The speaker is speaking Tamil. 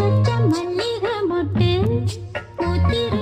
வச்ச மல்லிகை மொட்டு பூத்திருச்சு